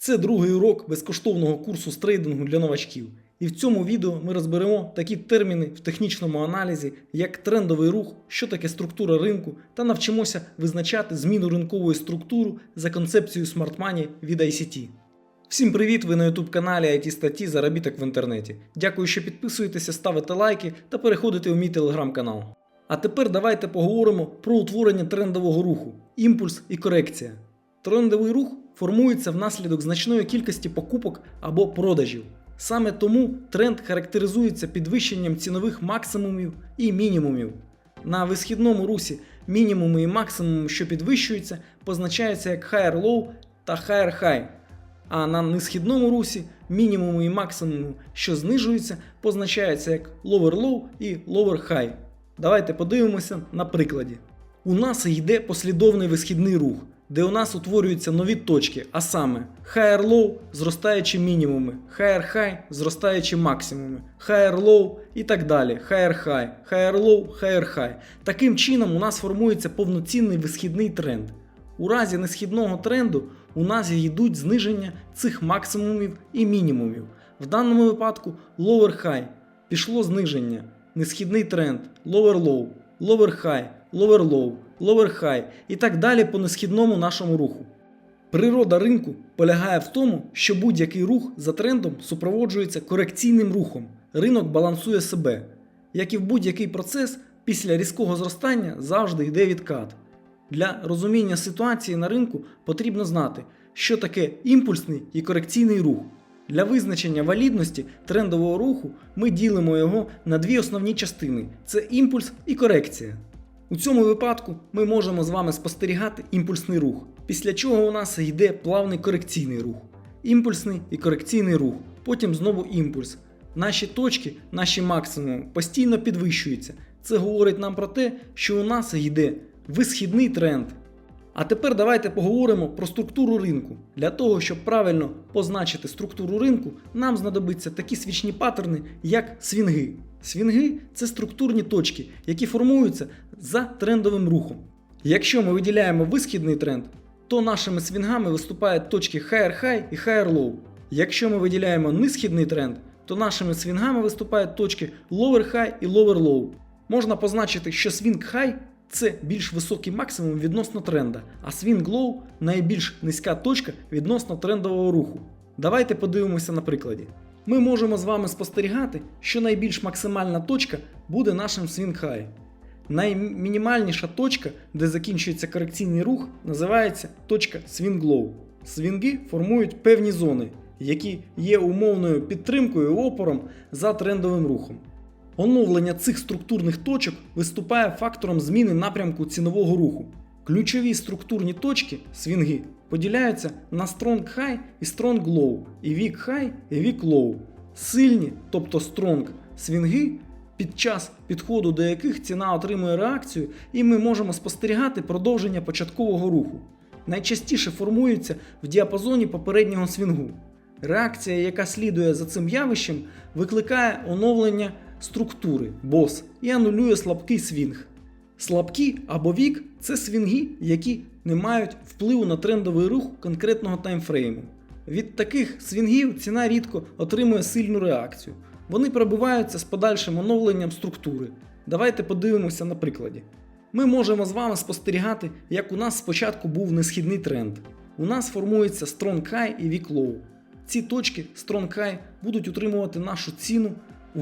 Це другий урок безкоштовного курсу з трейдингу для новачків. І в цьому відео ми розберемо такі терміни в технічному аналізі, як трендовий рух, що таке структура ринку, та навчимося визначати зміну ринкової структури за концепцією Money від ICT. Всім привіт! Ви на YouTube каналі IT статті Заробіток в інтернеті. Дякую, що підписуєтеся, ставите лайки та переходите у мій телеграм-канал. А тепер давайте поговоримо про утворення трендового руху, імпульс і корекція. Трендовий рух формується внаслідок значної кількості покупок або продажів. Саме тому тренд характеризується підвищенням цінових максимумів і мінімумів. На висхідному русі мінімуми і максимуми, що підвищуються, позначаються як higher low та higher high. А на несхідному русі мінімуми і максимуми, що знижуються, позначаються як lower low і lower high. Давайте подивимося на прикладі. У нас йде послідовний висхідний рух, де у нас утворюються нові точки, а саме higher low зростаючі мінімуми, higher high зростаючі максимуми, higher low і так далі. Higher high, higher low, higher high. Таким чином у нас формується повноцінний висхідний тренд. У разі несхідного тренду у нас йдуть зниження цих максимумів і мінімумів. В даному випадку lower high пішло зниження, несхідний тренд, lower low, lower high, lower low, lower high і так далі по несхідному нашому руху. Природа ринку полягає в тому, що будь-який рух за трендом супроводжується корекційним рухом. Ринок балансує себе. Як і в будь-який процес, після різкого зростання завжди йде відкат. Для розуміння ситуації на ринку потрібно знати, що таке імпульсний і корекційний рух. Для визначення валідності трендового руху ми ділимо його на дві основні частини: це імпульс і корекція. У цьому випадку ми можемо з вами спостерігати імпульсний рух, після чого у нас йде плавний корекційний рух, імпульсний і корекційний рух, потім знову імпульс. Наші точки, наші максимуми постійно підвищуються. Це говорить нам про те, що у нас йде висхідний тренд. А тепер давайте поговоримо про структуру ринку. Для того, щоб правильно позначити структуру ринку, нам знадобиться такі свічні паттерни, як свінги. Свінги це структурні точки, які формуються за трендовим рухом. Якщо ми виділяємо висхідний тренд, то нашими свінгами виступають точки higher high і higher low. Якщо ми виділяємо нисхідний тренд, то нашими свінгами виступають точки lower high і lower low. Можна позначити, що свінг high це більш високий максимум відносно тренда, а свінг low – найбільш низька точка відносно трендового руху. Давайте подивимося на прикладі. Ми можемо з вами спостерігати, що найбільш максимальна точка буде нашим high. Наймінімальніша точка, де закінчується корекційний рух, називається точка low. Свінги формують певні зони, які є умовною підтримкою і опором за трендовим рухом. Оновлення цих структурних точок виступає фактором зміни напрямку цінового руху. Ключові структурні точки свінги поділяються на Strong High і Strong Low, і Weak High і Weak Low. Сильні, тобто Strong свінги, під час підходу до яких ціна отримує реакцію, і ми можемо спостерігати продовження початкового руху. Найчастіше формуються в діапазоні попереднього свінгу. Реакція, яка слідує за цим явищем, викликає оновлення структури бос і анулює слабкий свінг. Слабкі або вік це свінги, які не мають впливу на трендовий рух конкретного таймфрейму. Від таких свінгів ціна рідко отримує сильну реакцію. Вони пробиваються з подальшим оновленням структури. Давайте подивимося на прикладі. Ми можемо з вами спостерігати, як у нас спочатку був несхідний тренд. У нас формується Strong High і Weak Low. Ці точки Strong High будуть утримувати нашу ціну у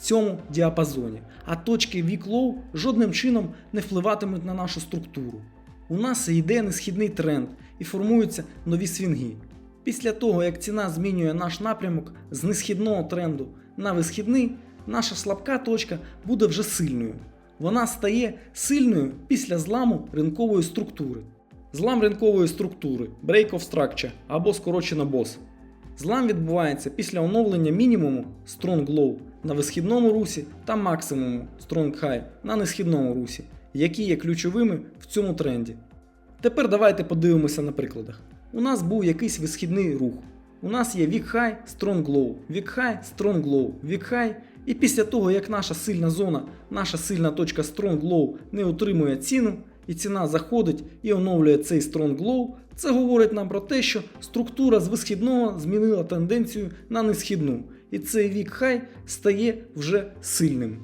цьому діапазоні, а точки Low жодним чином не впливатимуть на нашу структуру. У нас йде несхідний тренд і формуються нові свінги. Після того, як ціна змінює наш напрямок з несхідного тренду на висхідний, наша слабка точка буде вже сильною. Вона стає сильною після зламу ринкової структури. Злам ринкової структури Break of Structure або скорочено BOSS. Злам відбувається після оновлення мінімуму Strong Low на висхідному русі та максимуму Strong High на несхідному русі, які є ключовими в цьому тренді. Тепер давайте подивимося на прикладах. У нас був якийсь висхідний рух. У нас є Weak High, Strong Low, Weak High, Strong Low, Weak High. І після того, як наша сильна зона, наша сильна точка Strong Low не утримує ціну, і ціна заходить і оновлює цей Strong Low, це говорить нам про те, що структура з висхідного змінила тенденцію на несхідну, і цей вік хай стає вже сильним.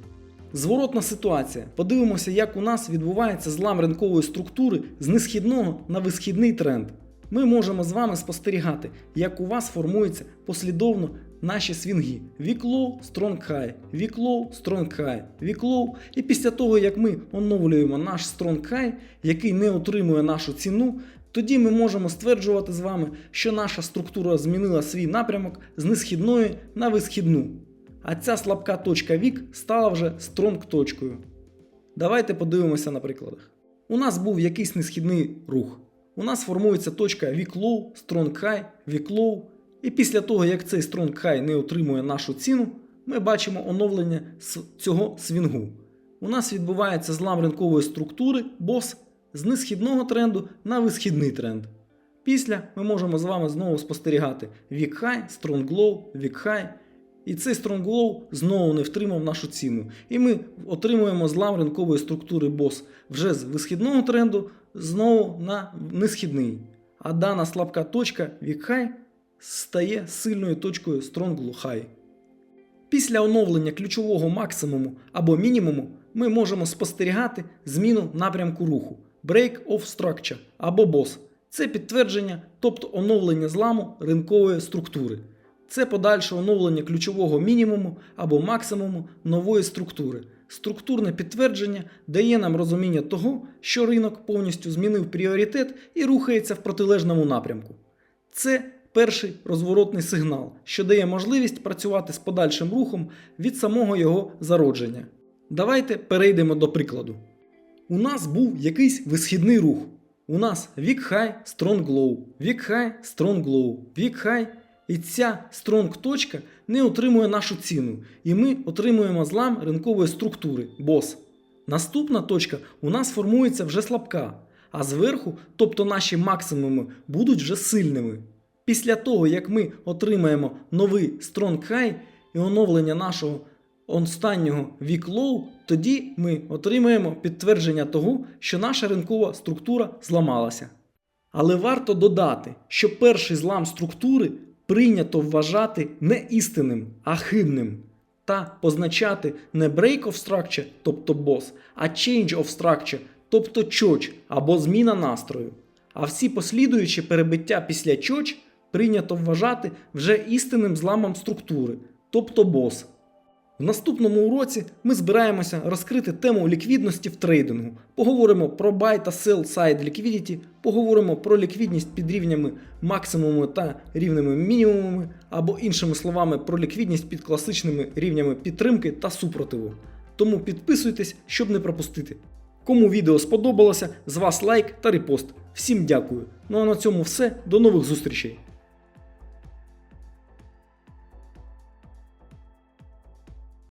Зворотна ситуація. Подивимося, як у нас відбувається злам ринкової структури з несхідного на висхідний тренд. Ми можемо з вами спостерігати, як у вас формуються послідовно наші свінги. Low, strong high, low, strong high, low. І після того, як ми оновлюємо наш strong high, який не отримує нашу ціну, тоді ми можемо стверджувати з вами, що наша структура змінила свій напрямок з несхідної на висхідну. А ця слабка точка вік стала вже стронг точкою. Давайте подивимося на прикладах. У нас був якийсь несхідний рух. У нас формується точка weak low, strong high, weak low. І після того, як цей strong high не отримує нашу ціну, ми бачимо оновлення цього свінгу. У нас відбувається злам ринкової структури бос з несхідного тренду на висхідний тренд. Після ми можемо з вами знову спостерігати weak high, strong low, weak high. І цей Strong Low знову не втримав нашу ціну. І ми отримуємо злам ринкової структури BOSS вже з висхідного тренду знову на несхідний. А дана слабка точка Weak High стає сильною точкою Strong High. Після оновлення ключового максимуму або мінімуму ми можемо спостерігати зміну напрямку руху Break of Structure або BOSS. Це підтвердження, тобто оновлення зламу ринкової структури. Це подальше оновлення ключового мінімуму або максимуму нової структури. Структурне підтвердження дає нам розуміння того, що ринок повністю змінив пріоритет і рухається в протилежному напрямку. Це перший розворотний сигнал, що дає можливість працювати з подальшим рухом від самого його зародження. Давайте перейдемо до прикладу. У нас був якийсь висхідний рух. У нас weak high, strong low, weak high, strong low, weak high. І ця стронг точка не отримує нашу ціну, і ми отримуємо злам ринкової структури бос. Наступна точка у нас формується вже слабка, а зверху, тобто наші максимуми, будуть вже сильними. Після того, як ми отримаємо новий Strong High і оновлення нашого останнього Low, тоді ми отримаємо підтвердження того, що наша ринкова структура зламалася. Але варто додати, що перший злам структури прийнято вважати не істинним, а хибним, та позначати не break of structure, тобто бос, а change of structure, тобто чоч або зміна настрою. А всі послідуючі перебиття після чоч прийнято вважати вже істинним зламом структури, тобто бос. В наступному уроці ми збираємося розкрити тему ліквідності в трейдингу. Поговоримо про buy та sell side liquidity, поговоримо про ліквідність під рівнями максимуму та рівнями мінімумами, або іншими словами, про ліквідність під класичними рівнями підтримки та супротиву. Тому підписуйтесь, щоб не пропустити. Кому відео сподобалося, з вас лайк та репост. Всім дякую. Ну а на цьому все. До нових зустрічей!